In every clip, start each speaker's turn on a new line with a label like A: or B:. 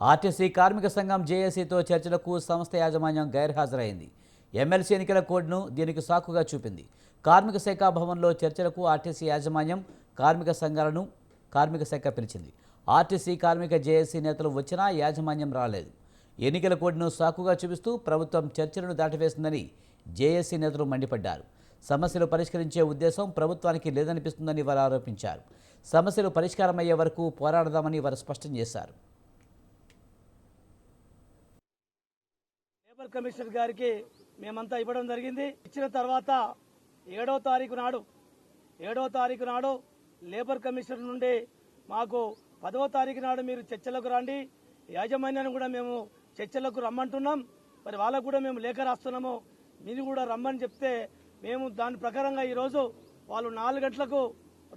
A: RTC కార్మిక సంఘం జేఏసీతో చర్చలకు సంస్థ యాజమాన్యం గైర్హాజరైంది. ఎమ్మెల్సీ ఎన్నికల కోడ్ను దీనికి సాకుగా చూపింది. కార్మిక శాఖ భవన్లో చర్చలకు ఆర్టీసీ యాజమాన్యం కార్మిక సంఘాలను కార్మిక శాఖ పిలిచింది. ఆర్టీసీ కార్మిక జేఏసీ నేతలు వచ్చినా యాజమాన్యం రాలేదు. ఎన్నికల కోడ్ను సాకుగా చూపిస్తూ ప్రభుత్వం చర్చలను దాటివేసిందని జేఏసీ నేతలు మండిపడ్డారు. సమస్యలు పరిష్కరించే ఉద్దేశం ప్రభుత్వానికి లేదనిపిస్తుందని వారు ఆరోపించారు. సమస్యలు పరిష్కారమయ్యే వరకు పోరాడదామని వారు స్పష్టం చేశారు.
B: లేబర్ కమిషనర్ గారికి మేమంతా ఇవ్వడం జరిగింది. ఇచ్చిన తర్వాత ఏడో తారీఖు నాడు ఏడో తారీఖు నాడు లేబర్ కమిషనర్ నుండి మాకు పదవ తారీఖు నాడు మీరు చర్చలకు రండి. యాజమాన్యాన్ని కూడా మేము చర్చలకు రమ్మంటున్నాం. మరి వాళ్ళకు కూడా మేము లేఖ రాస్తున్నాము. మీరు కూడా రమ్మని చెప్తే మేము దాని ప్రకారంగా ఈరోజు వాళ్ళు నాలుగు గంటలకు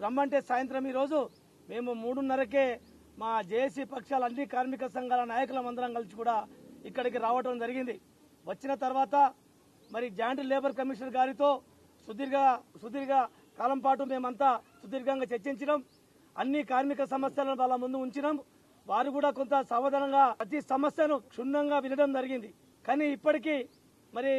B: రమ్మంటే సాయంత్రం ఈరోజు మేము మూడున్నరకే మా జేఏసీ పక్షాలు అన్ని కార్మిక సంఘాల నాయకులం అందరం కలిసి కూడా ఇక్కడికి రావడం జరిగింది. వచ్చిన తర్వాత మరి జాయింట్ లేబర్ కమిషనర్ గారితో సుదీర్ఘ సుదీర్ఘ కాలం పాటు మేమంతా సుదీర్ఘంగా చర్చించినాం. అన్ని కార్మిక సమస్యలను వాళ్ళ ముందు ఉంచినాం. వారు కూడా కొంత సావధానంగా ప్రతి సమస్యను క్షుణ్ణంగా వినడం జరిగింది. కానీ ఇప్పటికీ మరి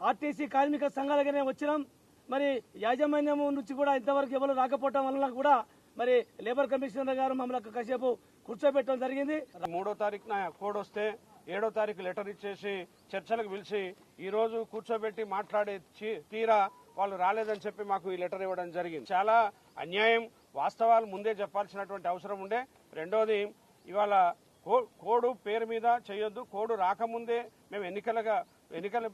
B: ఆర్టీసీ కార్మిక సంఘాలుగానే వచ్చినాం. మరి యాజమాన్యం నుంచి కూడా ఇంతవరకు ఎవరు రాకపోవటం వలన కూడా మరి లేబర్ కమిషనర్ గారు మమ్మల్ని కాసేపు కూర్చోబెట్టడం జరిగింది.
C: మూడో తారీఖున కోడ్ వస్తే ఏడో తారీఖు లెటర్ ఇచ్చేసి చర్చలకు పిలిచి ఈరోజు కూర్చోబెట్టి మాట్లాడే తీరా వాళ్ళు రాలేదని చెప్పి మాకు ఈ లెటర్ ఇవ్వడం జరిగింది. చాలా అన్యాయం వాస్తవాలు ముందే చెప్పాల్సినటువంటి అవసరం ఉండే. రెండోది ఇవాళ కో- కోడ్ పేరు మీద చేయొద్దు కోడ్ రాకముందే మేము ఎన్నికలుగా ఎన్నికల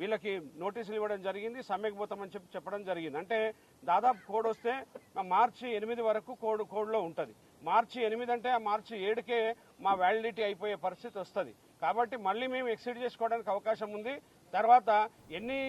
C: వీళ్ళకి నోటీసులు ఇవ్వడం జరిగింది సమ్మెకు పోతామని చెప్పి చెప్పడం జరిగింది. అంటే దాదాపు కోడ్ వస్తే మార్చి ఎనిమిది వరకు కోడ్ కోడ్లో ఉంటుంది. మార్చి ఎనిమిది అంటే ఆ మార్చి ఏడుకే మా వ్యాలిడిటీ అయిపోయే పరిస్థితి వస్తుంది. కాబట్టి మళ్ళీ మేము ఎక్సైడ్ చేసుకోవడానికి అవకాశం ఉంది. తర్వాత ఎన్ని